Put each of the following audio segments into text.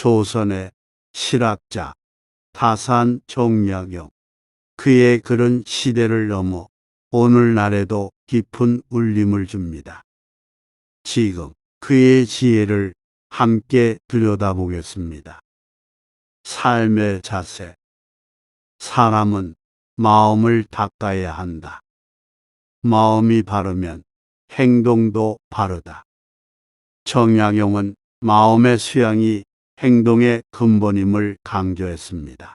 조선의 실학자 타산 정약용. 그의 글은 시대를 넘어 오늘날에도 깊은 울림을 줍니다. 지금 그의 지혜를 함께 들여다보겠습니다. 삶의 자세. 사람은 마음을 닦아야 한다. 마음이 바르면 행동도 바르다. 정약용은 마음의 수양이 행동의 근본임을 강조했습니다.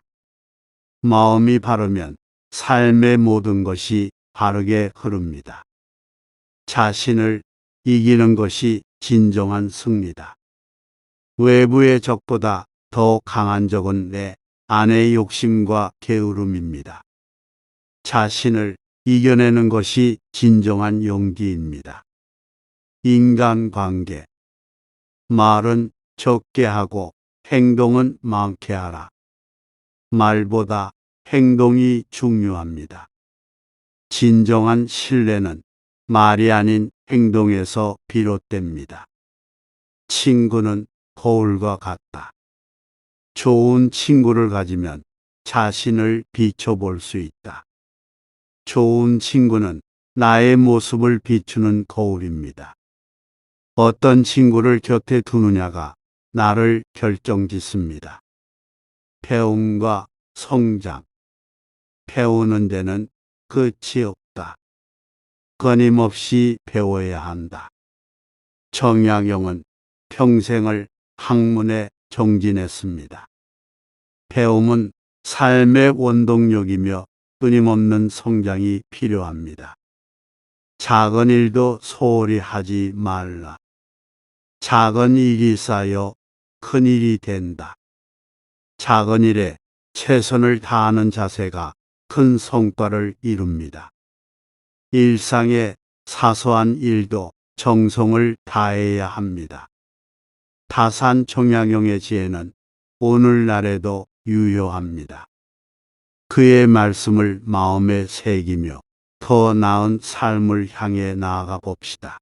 마음이 바르면 삶의 모든 것이 바르게 흐릅니다. 자신을 이기는 것이 진정한 승리다. 외부의 적보다 더 강한 적은 내 안의 욕심과 게으름입니다. 자신을 이겨내는 것이 진정한 용기입니다. 인간관계. 말은 적게 하고 행동은 많게 하라. 말보다 행동이 중요합니다. 진정한 신뢰는 말이 아닌 행동에서 비롯됩니다. 친구는 거울과 같다. 좋은 친구를 가지면 자신을 비춰볼 수 있다. 좋은 친구는 나의 모습을 비추는 거울입니다. 어떤 친구를 곁에 두느냐가 나를 결정짓습니다. 배움과 성장. 배우는 데는 끝이 없다. 끊임없이 배워야 한다. 정약용은 평생을 학문에 정진했습니다. 배움은 삶의 원동력이며 끊임없는 성장이 필요합니다. 작은 일도 소홀히 하지 말라. 작은 일이 쌓여 큰 일이 된다. 작은 일에 최선을 다하는 자세가 큰 성과를 이룹니다. 일상의 사소한 일도 정성을 다해야 합니다. 다산 정약용의 지혜는 오늘날에도 유효합니다. 그의 말씀을 마음에 새기며 더 나은 삶을 향해 나아가 봅시다.